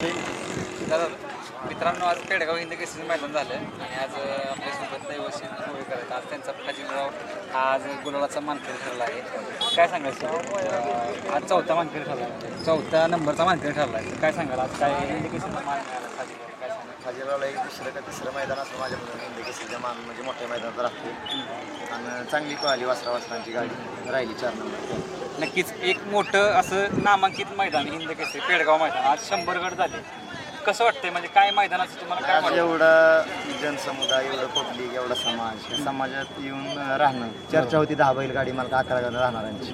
दादा मित्रांनो आज पेडगाव हिंद केसरी मैदान झालं आणि आज आपल्यासोबत दैवशी होळी करत आज त्यांचा फाजीलराव हा आज गुलालाचा मानकरी ठरला आहे. काय सांगायचं आज चौथा मानकरी ठरला आहे. चौथा नंबरचा मानकरी ठरला आहे. काय सांगाल? आज काय हिंद केसरीचा मान मिळाला काय सांगाल? फाजीलरावला एक दुसरं का तिसरं मैदान असतं माझ्या मुलांना हिंदी केसरीच्या मान म्हणजे मोठ्या मैदानात राहतो चांगली पळाली वासरा वासरांची गाडी राहिली चार नंबर नक्कीच एक मोठं असं नामांकित मैदान हिंद केसरी पेडगाव मैदान. आज शंभर गट झाले. कसं वाटतंय? म्हणजे काय मैदानाचं तुम्हाला काय आज वाटतं? एवढा जनसमुदाय एवढं पब्लिक एवढा समाज या समाजात येऊन राहणं चर्चा होती दहा बैलगाडी मला अकरा गाडी राहणाऱ्यांची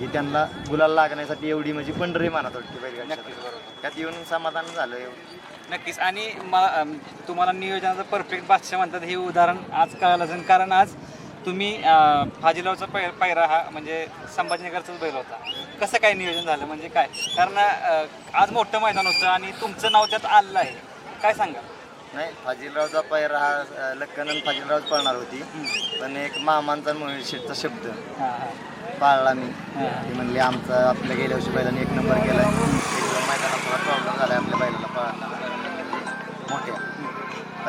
ही त्यांना गुलाल लागण्यासाठी एवढी म्हणजे पंढरी मानत वाटते बैलगाडी नक्कीच बरोबर. त्यात येऊन समाधान झालं एवढं. नक्कीच. आणि मला अम, तुम्हाला नियोजनाचं परफेक्ट बादशाह म्हणतात हे उदाहरण आज कळालं. असेल कारण आज तुम्ही अं, फाजिलावचा पै पायरा हा म्हणजे संभाजीनगरचाच बैल होता. कसं काय नियोजन झालं? म्हणजे काय? कारण आज मोठं मैदान होतं आणि तुमचं नाव त्यात आलेलं आहे. काय सांगा नाही फाजीलरावचा पैर हा अं, लक्कन आणि फाजीलरावच पळणार होती. पण एक मामांचा शेठचा शब्द. पाळला मी. ते म्हणले आमचा आपल्या गेल्या वर्षी बैलाने एक नंबर दोन मैदानात थोडा प्रॉब्लेम झालाय आपल्या बैलाला पळायला मोठ्या.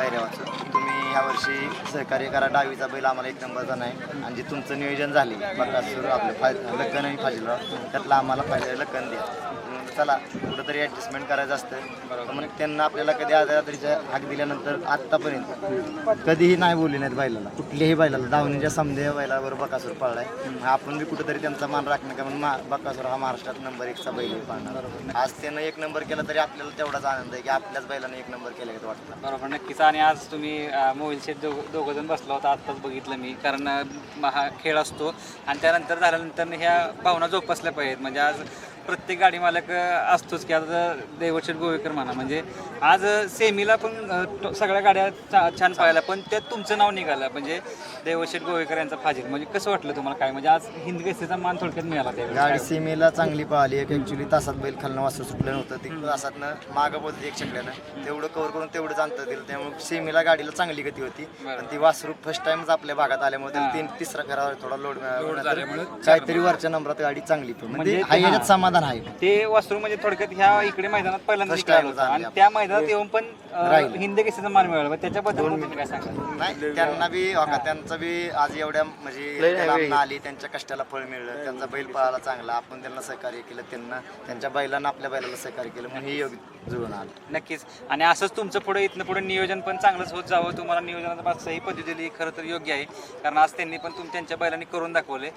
पायऱ्यावाचं. तुम्ही यावर्षी सहकार्य करा. डावीचा बैल आम्हाला एक नंबरचा नाही. आणि जे तुमचं नियोजन झाले बकासूर आपलं फा लग्न आणि फाजीलराव. त्यातलं आम्हाला पाहिजे लग्न द्या. चला कुठंतरी ॲडजस्टमेंट करायचं असतं. तर मग त्यांना आपल्याला कधी आधा रात्रीच्या हाक दिल्यानंतर आत्तापर्यंत कधीही नाही बोलले नाहीत बैलाला. कुठल्याही बैलाला. दावणीच्या समजे बैलावर बकासूर पळलाय. आपण बी कुठेतरी त्यांचा मान राखणं का म्हणून बकासूर हा महाराष्ट्रात नंबर एकचा बैल पाळणार आज त्यानं एक नंबर केला तरी आपल्याला तेवढाच आनंद आहे की आपल्याच बैलाने एक नंबर केला वाटतं. बरोबर. नक्कीच. आणि आज तुम्ही मोबाईल सेट दोघ दोघं जण बसला होता. आत्ताच बघितलं मी. कारण हा खेळ असतो. आणि त्यानंतर झाल्यानंतर ह्या भावना जोपासल्या पाहिजेत. म्हणजे आज प्रत्येक गाडी मालक असतोच की आता देवशेठ गोवेकर म्हणा. म्हणजे आज सेमीला पण सगळ्या गाड्या छान पाहायला पण त्यात तुमचं नाव निघालं. म्हणजे देवशेठ गोवेकर यांचा फाजील. म्हणजे कसं वाटलं तुम्हाला काय? म्हणजे आज हिंद केसरीचा मान थोडक्यात मिळाला त्यावेळी गाडी सीमेला चांगली पळाली. एक ॲक्च्युली तासात बैल खालनं वासरू सुटलं नव्हतं. ते तासातनं मागं बोलते एक शकल्यानं तेवढं कव्हर करून तेवढं जाणतं दिलं. त्यामुळे सीमेला गाडीला चांगली गती होती. आणि ती वासरू फर्स्ट टाइमच आपल्या भागात आल्यामुळे त्याला तीन तिसरा फेरावर थोडा लोड काहीतरी वरच्या नंबरात गाडी चांगली पण. म्हणजे म्हणजे हा. याच्यात समाधान आहे. ते वासरू म्हणजे थोडक्यात ह्या इकडे मैदानात पहिल्यांदा First होतं. झाली आणि त्या मैदानात येऊन पण अं, राहिलं. हिंद केसरीचा मान मिळाला. मग त्याच्याबद्दल तुम्ही काय सांगा नाही त्यांना बी बघा त्यांचं बी आज एवढ्या म्हणजे लांबनं आली त्यांच्या कष्टाला फळ मिळलं त्यांचा बैल पळाला चांगला आपण त्यांना सहकार्य केलं त्यांना त्यांच्या बैलांना आपल्या बैलाला सहकार्य केलं म्हणून हे योग जुळून आलं. नक्कीच. आणि असंच तुमचं पुढे इथनं पुढे नियोजन पण चांगलंच होत जावं. तुम्हाला नियोजनाचा पास ही पद्धती दिली खरं तर योग्य आहे. कारण आज त्यांनी पण तुम त्यांच्या बैलांनी करून दाखवले